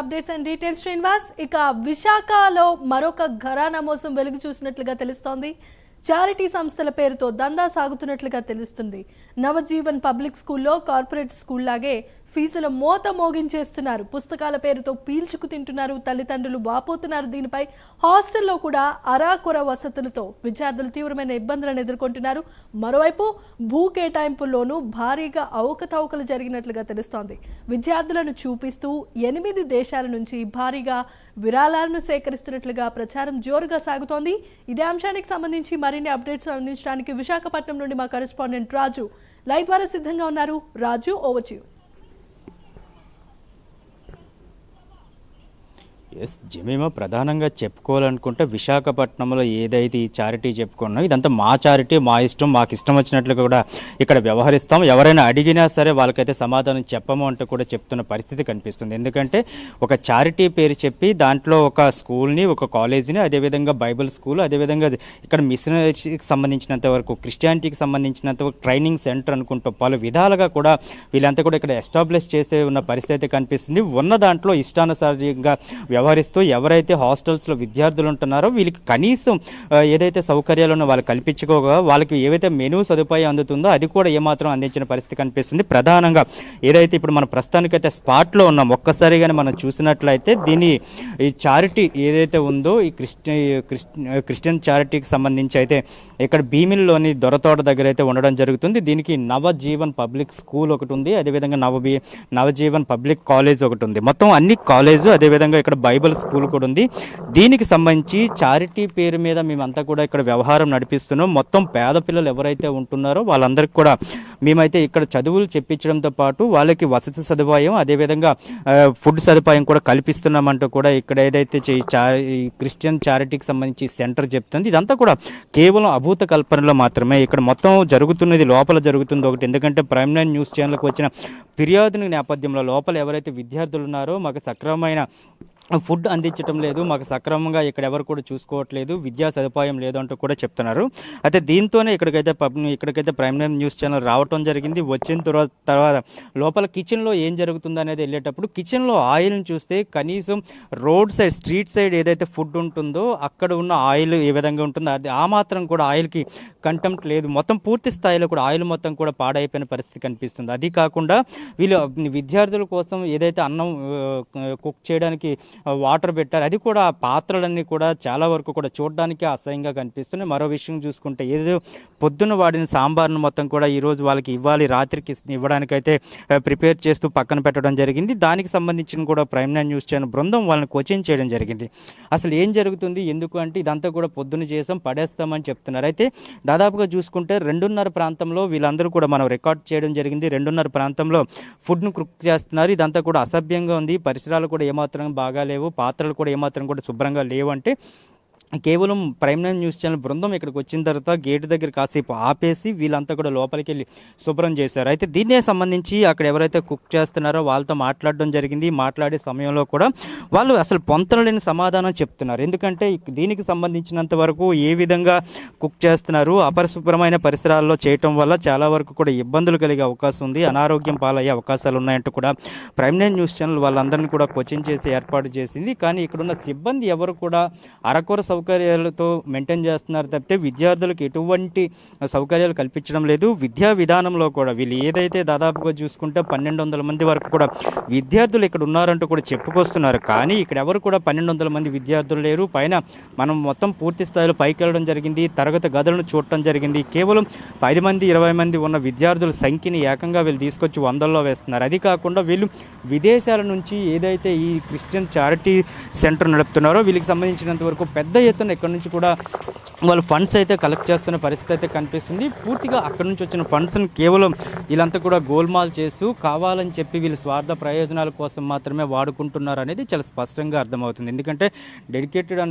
Updates and details Srinivas. ఇక విశాఖలో మరొక ఘరానా మోసం వెలుగు చూసినట్లుగా తెలుస్తోంది. చారిటీ సంస్థల పేరుతో దందా సాగుతున్నట్లుగా తెలుస్తుంది. నవజీవన్ పబ్లిక్ స్కూల్లో కార్పొరేట్ స్కూల్ లాగే ఫీజుల మోత మోగించేస్తున్నారు. పుస్తకాల పేరుతో పీల్చుకు తింటున్నారు తల్లిదండ్రులు వాపోతున్నారు. దీనిపై హాస్టల్లో కూడా అరాకొర వసతులతో విద్యార్థులు తీవ్రమైన ఇబ్బందులను ఎదుర్కొంటున్నారు. మరోవైపు భూ కేటాయింపుల్లోనూ భారీగా అవకతవకలు జరిగినట్లుగా తెలుస్తోంది. విద్యార్థులను చూపిస్తూ ఎనిమిది దేశాల నుంచి భారీగా విరాళాలను సేకరిస్తున్నట్లుగా ప్రచారం జోరుగా సాగుతోంది. ఇదే అంశానికి సంబంధించి మరిన్ని అప్డేట్స్ అందించడానికి విశాఖపట్నం నుండి మా కరెస్పాండెంట్ రాజు. లైవ్ ద్వారా సిద్ధంగా ఉన్నారు. రాజు ఓవచ్యూ ఎస్ జమీమా ప్రధానంగా చెప్పుకోవాలనుకుంటే విశాఖపట్నంలో ఏదైతే ఈ చారిటీ చెప్పుకున్నాం ఇదంతా మా చారిటీ మా ఇష్టం మాకు ఇష్టం వచ్చినట్లు కూడా ఇక్కడ వ్యవహరిస్తాం. ఎవరైనా అడిగినా సరే వాళ్ళకైతే సమాధానం చెప్పము అంటూ కూడా చెప్తున్న పరిస్థితి కనిపిస్తుంది. ఎందుకంటే ఒక చారిటీ పేరు చెప్పి దాంట్లో ఒక స్కూల్ని ఒక కాలేజీని అదేవిధంగా బైబిల్ స్కూల్ అదేవిధంగా ఇక్కడ మిషనరీకి సంబంధించినంత వరకు క్రిస్టియానిటీకి సంబంధించినంత వరకు ట్రైనింగ్ సెంటర్ అనుకుంటూ పలు విధాలుగా కూడా వీళ్ళంతా కూడా ఇక్కడ ఎస్టాబ్లిష్ చేసే ఉన్న పరిస్థితి కనిపిస్తుంది. ఉన్న దాంట్లో ఇష్టానుసారంగా వ్యవహరిస్తూ ఎవరైతే హాస్టల్స్లో విద్యార్థులు ఉంటున్నారో వీళ్ళకి కనీసం ఏదైతే సౌకర్యాలను వాళ్ళు కల్పించుకోగా వాళ్ళకి ఏవైతే మెనూ సదుపాయం అందుతుందో అది కూడా ఏమాత్రం అందించిన పరిస్థితి కనిపిస్తుంది. ప్రధానంగా ఏదైతే ఇప్పుడు మన ప్రస్తుతానికైతే స్పాట్లో ఉన్నాం ఒక్కసారిగానే మనం చూసినట్లయితే దీని ఈ చారిటీ ఏదైతే ఉందో ఈ క్రిస్టి క్రిస్టి- క్రిస్టియన్ చారిటీకి సంబంధించి అయితే ఇక్కడ భీమిల్లోని దొరతోట దగ్గర అయితే ఉండడం జరుగుతుంది. దీనికి నవజీవన్ పబ్లిక్ స్కూల్ ఒకటి ఉంది అదేవిధంగా నవబీ నవజీవన్ పబ్లిక్ కాలేజ్ ఒకటి ఉంది. మొత్తం అన్ని కాలేజు అదేవిధంగా ఇక్కడ బైబిల్ స్కూల్ కూడా ఉంది. దీనికి సంబంధించి చారిటీ పేరు మీద మేమంతా కూడా ఇక్కడ వ్యవహారం నడిపిస్తున్నాం. మొత్తం పేద పిల్లలు ఎవరైతే ఉంటున్నారో వాళ్ళందరికీ కూడా మేమైతే ఇక్కడ చదువులు చెప్పించడంతో పాటు వాళ్ళకి వసతి సదుపాయం అదేవిధంగా ఫుడ్ సదుపాయం కూడా కల్పిస్తున్నామంటూ కూడా ఇక్కడ ఏదైతే చే- క్రిస్టియన్ చారిటీకి సంబంధించి సెంటర్ చెప్తుంది. ఇదంతా కూడా కేవలం అభూత కల్పనలో మాత్రమే. ఇక్కడ మొత్తం జరుగుతున్నది లోపల జరుగుతుంది ఒకటి. ఎందుకంటే ప్రైమ్ నైన్ న్యూస్ ఛానల్కి వచ్చిన ఫిర్యాదుని నేపథ్యంలో లోపల ఎవరైతే విద్యార్థులు ఉన్నారో మాకు సక్రమమైన ఫుడ్ అందించడం లేదు మాకు సక్రమంగా ఇక్కడ ఎవరు కూడా చూసుకోవట్లేదు విద్యా సదుపాయం లేదు అంటూ కూడా చెప్తున్నారు. అయితే దీంతోనే ఇక్కడికైతే పబ్ ఇక్కడికైతే ప్రైమ్ టైమ్ న్యూస్ ఛానల్ రావటం జరిగింది. వచ్చిన తర్వాత తర్వాత లోపల కిచెన్లో ఏం జరుగుతుంది అనేది వెళ్ళేటప్పుడు కిచెన్లో ఆయిల్ని చూస్తే కనీసం రోడ్ సైడ్ స్ట్రీట్ సైడ్ ఏదైతే ఫుడ్ ఉంటుందో అక్కడ ఉన్న ఆయిల్ ఏ విధంగా ఉంటుందో అది ఆ మాత్రం కూడా ఆయిల్కి కంటెంప్ట్ లేదు. మొత్తం పూర్తి స్థాయిలో కూడా ఆయిల్ మొత్తం కూడా పాడైపోయిన పరిస్థితి కనిపిస్తుంది. అది కాకుండా వీళ్ళు విద్యార్థుల కోసం ఏదైతే అన్నం కుక్ చేయడానికి వాటర్ పెట్టారు. అది కూడా పాత్రలన్నీ కూడా చాలా వరకు కూడా చూడడానికి అసహ్యంగా కనిపిస్తున్నాయి. మరో విషయం చూసుకుంటే ఏదో పొద్దున వాడిన సాంబార్ను మొత్తం కూడా ఈరోజు వాళ్ళకి ఇవ్వాలి రాత్రికి ఇవ్వడానికైతే ప్రిపేర్ చేస్తూ పక్కన పెట్టడం జరిగింది. దానికి సంబంధించిన కూడా ప్రైమ్ నైన్ న్యూస్ ఛానల్ బృందం వాళ్ళని కోచింగ్ చేయడం జరిగింది. అసలు ఏం జరుగుతుంది? ఎందుకు అంటే ఇదంతా కూడా పొద్దున చేసాం పడేస్తామని చెప్తున్నారు. అయితే దాదాపుగా చూసుకుంటే రెండున్నర ప్రాంతంలో వీళ్ళందరూ కూడా మనం రికార్డ్ చేయడం జరిగింది. రెండున్నర ప్రాంతంలో ఫుడ్ను కుక్ చేస్తున్నారు. ఇదంతా కూడా అసభ్యంగా ఉంది. పరిసరాలు కూడా ఏమాత్రం బాగా లేవు పాత్రలు కూడా ఏమాత్రం కూడా శుభ్రంగా లేవు అంటే కేవలం ప్రైమ్ నైన్ న్యూస్ ఛానల్ బృందం ఇక్కడికి వచ్చిన తర్వాత గేట్ దగ్గర కాసేపు ఆపేసి వీళ్ళంతా కూడా లోపలికి వెళ్ళి శుభ్రం చేశారు. అయితే దీన్నే సంబంధించి అక్కడ ఎవరైతే కుక్ చేస్తున్నారో వాళ్ళతో మాట్లాడడం జరిగింది. మాట్లాడే సమయంలో కూడా వాళ్ళు అసలు పొంతనలేని సమాధానం చెప్తున్నారు. ఎందుకంటే దీనికి సంబంధించినంత వరకు ఏ విధంగా కుక్ చేస్తున్నారు అపరిశుభ్రమైన పరిసరాల్లో చేయటం వల్ల చాలా వరకు కూడా ఇబ్బందులు కలిగే అవకాశం ఉంది. అనారోగ్యం పాలయ్యే అవకాశాలు ఉన్నాయంటూ కూడా ప్రైమ్ నైన్ న్యూస్ ఛానల్ వాళ్ళందరినీ కూడా కోచింగ్ చేసి ఏర్పాటు చేసింది. కానీ ఇక్కడున్న సిబ్బంది ఎవరు కూడా అరకొర సౌకర్యాలతో మెయింటైన్ చేస్తున్నారు తప్పితే విద్యార్థులకు ఎటువంటి సౌకర్యాలు కల్పించడం లేదు. విద్యా విధానంలో కూడా వీళ్ళు ఏదైతే దాదాపుగా చూసుకుంటే పన్నెండు వందల మంది వరకు కూడా విద్యార్థులు ఇక్కడ ఉన్నారంటూ కూడా చెప్పుకొస్తున్నారు. కానీ ఇక్కడ ఎవరు కూడా పన్నెండు వందల మంది విద్యార్థులు లేరు. పైన మనం మొత్తం పూర్తి స్థాయిలో పైకి వెళ్ళడం జరిగింది. తరగతి గదులను చూడటం జరిగింది. కేవలం పది మంది ఇరవై మంది ఉన్న విద్యార్థుల సంఖ్యని ఏకంగా వీళ్ళు తీసుకొచ్చి వందల్లో వేస్తున్నారు. అది కాకుండా వీళ్ళు విదేశాల నుంచి ఏదైతే ఈ క్రిస్టియన్ చారిటీ సెంటర్ నడుపుతున్నారో వీళ్ళకి సంబంధించినంత వరకు పెద్ద ఎత్తున ఇక్కడ నుంచి కూడా వాళ్ళు ఫండ్స్ అయితే కలెక్ట్ చేస్తున్న పరిస్థితి అయితే కనిపిస్తుంది. పూర్తిగా అక్కడి నుంచి వచ్చిన ఫండ్స్ని కేవలం వీళ్ళంతా కూడా గోల్మాల్ చేస్తూ కావాలని చెప్పి వీళ్ళు స్వార్థ ప్రయోజనాల కోసం మాత్రమే వాడుకుంటున్నారు అనేది చాలా స్పష్టంగా అర్థమవుతుంది. ఎందుకంటే డెడికేటెడ్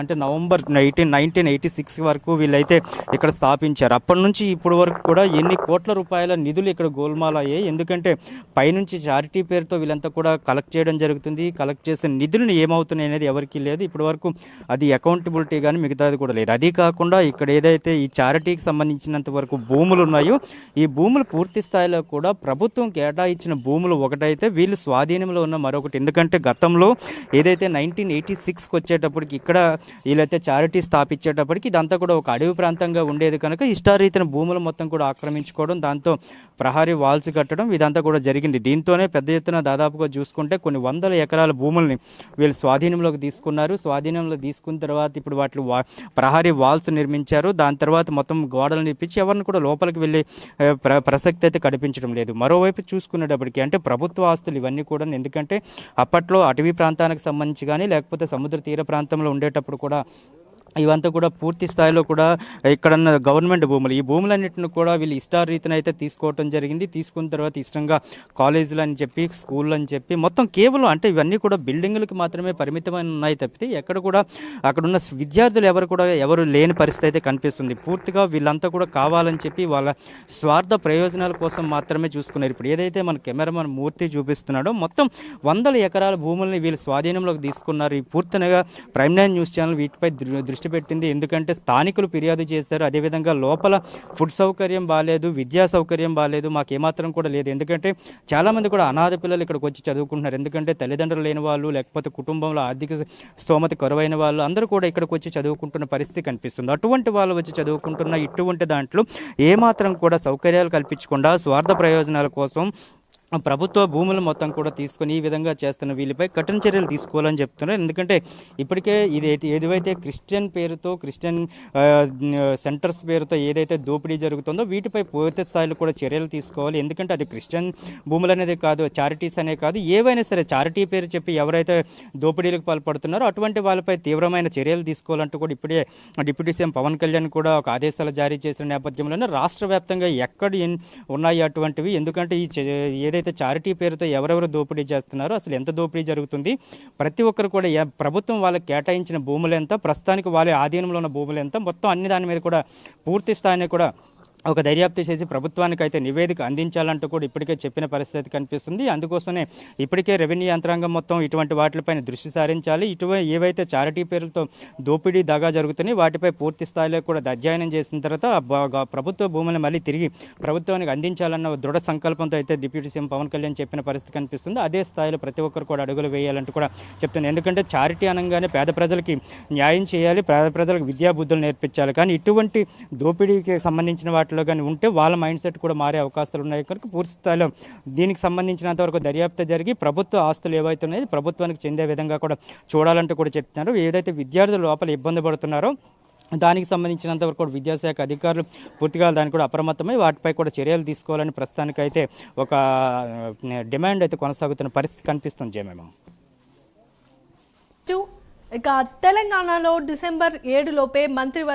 అంటే November eighteen ninety eighty six వరకు వీళ్ళైతే ఇక్కడ స్థాపించారు. అప్పటి నుంచి ఇప్పటి వరకు కూడా ఎన్ని కోట్ల రూపాయల నిధులు ఇక్కడ గోల్మాల్ అయ్యాయి. ఎందుకంటే పైనుంచి చారిటీ పేరుతో వీళ్ళంతా కూడా కలెక్ట్ చేయడం జరుగుతుంది. కలెక్ట్ చేసిన నిధులను ఏమవుతున్నాయి అనేది ఎవరికీ లేదు. ఇప్పటి వరకు అది అకౌంటబిలిటీ కానీ మిగతాది కూడా లేదు. లేదు. అది కాకుండా ఇక్కడ ఏదైతే ఈ చారిటీకి సంబంధించినంత వరకు భూములు ఉన్నాయో ఈ భూములు పూర్తి స్థాయిలో కూడా ప్రభుత్వం కేటాయించిన భూములు ఒకటైతే వీళ్ళు స్వాధీనంలో ఉన్న మరొకటి. ఎందుకంటే గతంలో ఏదైతే నైన్టీన్ ఎయిటీ సిక్స్కి వచ్చేటప్పటికి ఇక్కడ వీళ్ళైతే చారిటీ స్థాపించేటప్పటికి ఇదంతా కూడా ఒక అడవి ప్రాంతంగా ఉండేది కనుక ఇష్టారీతిన భూములు మొత్తం కూడా ఆక్రమించుకోవడం దాంతో ప్రహారీ వాల్స్ కట్టడం ఇదంతా కూడా జరిగింది. దీంతోనే పెద్ద ఎత్తున దాదాపుగా చూసుకుంటే కొన్ని వందల ఎకరాల భూముల్ని వీళ్ళు స్వాధీనంలోకి తీసుకున్నారు. స్వాధీనంలో తీసుకున్న తర్వాత ఇప్పుడు వాటి వా ప్రహరీ వాల్స్ నిర్మించారు. దాని తర్వాత మొత్తం గోడలు నిర్మించి ఎవరిని కూడా లోపలికి వెళ్ళే ప్ర ప్రసక్తి అయితే కనిపించడం లేదు. మరోవైపు చూసుకునేటప్పటికి అంటే ప్రభుత్వ ఆస్తులు ఇవన్నీ కూడా ఎందుకంటే అప్పట్లో అటవీ ప్రాంతానికి సంబంధించి కానీ లేకపోతే సముద్ర తీర ప్రాంతంలో ఉండేటప్పుడు కూడా ఇవంతా కూడా పూర్తి స్థాయిలో కూడా ఇక్కడన్న గవర్నమెంట్ భూములు ఈ భూములన్నింటిని కూడా వీళ్ళు ఇష్టారీతిన అయితే తీసుకోవటం జరిగింది. తీసుకున్న తర్వాత ఇష్టంగా కాలేజీలు అని చెప్పి స్కూళ్ళు అని చెప్పి మొత్తం కేవలం అంటే ఇవన్నీ కూడా బిల్డింగులకు మాత్రమే పరిమితమైన ఉన్నాయి తప్పితే ఎక్కడ కూడా అక్కడ ఉన్న విద్యార్థులు ఎవరు కూడా ఎవరు లేని పరిస్థితి అయితే కనిపిస్తుంది. పూర్తిగా వీళ్ళంతా కూడా కావాలని చెప్పి వాళ్ళ స్వార్థ ప్రయోజనాల కోసం మాత్రమే చూసుకున్నారు. ఇప్పుడు ఏదైతే మన కెమెరామన్ మూర్తి చూపిస్తున్నాడో మొత్తం వందల ఎకరాల భూముల్ని వీళ్ళు స్వాధీనంలోకి తీసుకున్నారు. ఈ పూర్తిగా ప్రైమ్ నైన్ న్యూస్ ఛానల్ వీటిపై దృష్టి పెట్టింది. ఎందుకంటే స్థానికులు ఫిర్యాదు చేస్తారు అదేవిధంగా లోపల ఫుడ్ సౌకర్యం బాగాలేదు విద్యా సౌకర్యం బాగాలేదు మాకు ఏమాత్రం కూడా లేదు. ఎందుకంటే చాలామంది కూడా అనాథ పిల్లలు ఇక్కడికి వచ్చి చదువుకుంటున్నారు. ఎందుకంటే తల్లిదండ్రులు లేని వాళ్ళు లేకపోతే కుటుంబంలో ఆర్థిక స్తోమత కరువైన వాళ్ళు అందరూ కూడా ఇక్కడికి వచ్చి చదువుకుంటున్న పరిస్థితి కనిపిస్తుంది. అటువంటి వాళ్ళు వచ్చి చదువుకుంటున్న ఇటువంటి దాంట్లో ఏమాత్రం కూడా సౌకర్యాలు కల్పించకుండా స్వార్థ ప్రయోజనాల కోసం ప్రభుత్వ భూములు మొత్తం కూడా తీసుకొని ఈ విధంగా చేస్తున్న వీళ్ళపై కఠిన చర్యలు తీసుకోవాలని చెప్తున్నారు. ఎందుకంటే ఇప్పటికే ఇది ఏదైతే క్రిస్టియన్ పేరుతో క్రిస్టియన్ సెంటర్స్ పేరుతో ఏదైతే దోపిడీ జరుగుతుందో వీటిపై పూర్తి స్థాయిలో కూడా చర్యలు తీసుకోవాలి. ఎందుకంటే అది క్రిస్టియన్ భూములు అనేది కాదు చారిటీస్ అనే కాదు. ఏవైనా సరే చారిటీ పేరు చెప్పి ఎవరైతే దోపిడీలకు పాల్పడుతున్నారో అటువంటి వాళ్ళపై తీవ్రమైన చర్యలు తీసుకోవాలంటూ కూడా ఇప్పుడే డిప్యూటీ సీఎం పవన్ కళ్యాణ్ కూడా ఒక ఆదేశాలు జారీ చేసిన నేపథ్యంలోనే రాష్ట్ర వ్యాప్తంగా ఎక్కడ ఉన్నాయి అటువంటివి. ఎందుకంటే ఈ చే- ఏదైతే చారిటీ పేరుతో ఎవరెవరు దోపిడీ చేస్తున్నారో అసలు ఎంత దోపిడీ జరుగుతుంది? ప్రతి ఒక్కరు కూడా ప్రభుత్వం వాళ్ళకి కేటాయించిన భూములు ఎంత? ప్రస్తుతానికి వాళ్ళ ఆధీనంలో ఉన్న భూములు ఎంత? మొత్తం అన్ని దాని మీద కూడా పూర్తి స్థాయిని కూడా ఒక దర్యాప్తు చేసి ప్రభుత్వానికి అయితే నివేదిక అందించాలంటూ కూడా ఇప్పటికే చెప్పిన పరిస్థితి కనిపిస్తుంది. అందుకోసమే ఇప్పటికే రెవెన్యూ యంత్రాంగం మొత్తం ఇటువంటి వాటిపైన దృష్టి సారించాలి. ఇటువై ఏవైతే చారిటీ పేరుతో దోపిడీ దగా జరుగుతున్నాయి వాటిపై పూర్తి స్థాయిలో కూడా అధ్యయనం చేసిన తర్వాత ప్రభుత్వ భూములను మళ్ళీ తిరిగి ప్రభుత్వానికి అందించాలన్న దృఢ సంకల్పంతో అయితే డిప్యూటీ సీఎం పవన్ కళ్యాణ్ చెప్పిన పరిస్థితి కనిపిస్తుంది. అదే స్థాయిలో ప్రతి ఒక్కరు కూడా అడుగులు వేయాలంటూ కూడా చెప్తుంది ఎందుకంటే చారిటీ అనగానే పేద ప్రజలకి న్యాయం చేయాలి. పేద ప్రజలకు విద్యాబుద్ధులు నేర్పించాలి. కానీ ఇటువంటి దోపిడీకి సంబంధించిన వాటిలో కానీ ఉంటే వాళ్ళ మైండ్ సెట్ కూడా మారే అవకాశాలు ఉన్నాయి. కనుక పూర్తి స్థాయిలో దీనికి సంబంధించినంత వరకు దర్యాప్తు జరిగి ప్రభుత్వ ఆస్తులు ఏవైతే ఉన్నాయో ప్రభుత్వానికి చెందే విధంగా కూడా చూడాలంటూ కూడా చెప్తున్నారు. ఏదైతే విద్యార్థులు లోపల ఇబ్బంది పడుతున్నారో దానికి సంబంధించినంత వరకు కూడా విద్యాశాఖ అధికారులు పూర్తిగా దానికి కూడా అప్రమత్తమై వాటిపై కూడా చర్యలు తీసుకోవాలని ప్రస్తుతానికైతే ఒక డిమాండ్ అయితే కొనసాగుతున్న పరిస్థితి కనిపిస్తుంది. జయమేమో ఇక తెలంగాణలో డిసెంబర్ ఏడులోపే మంత్రివర్గ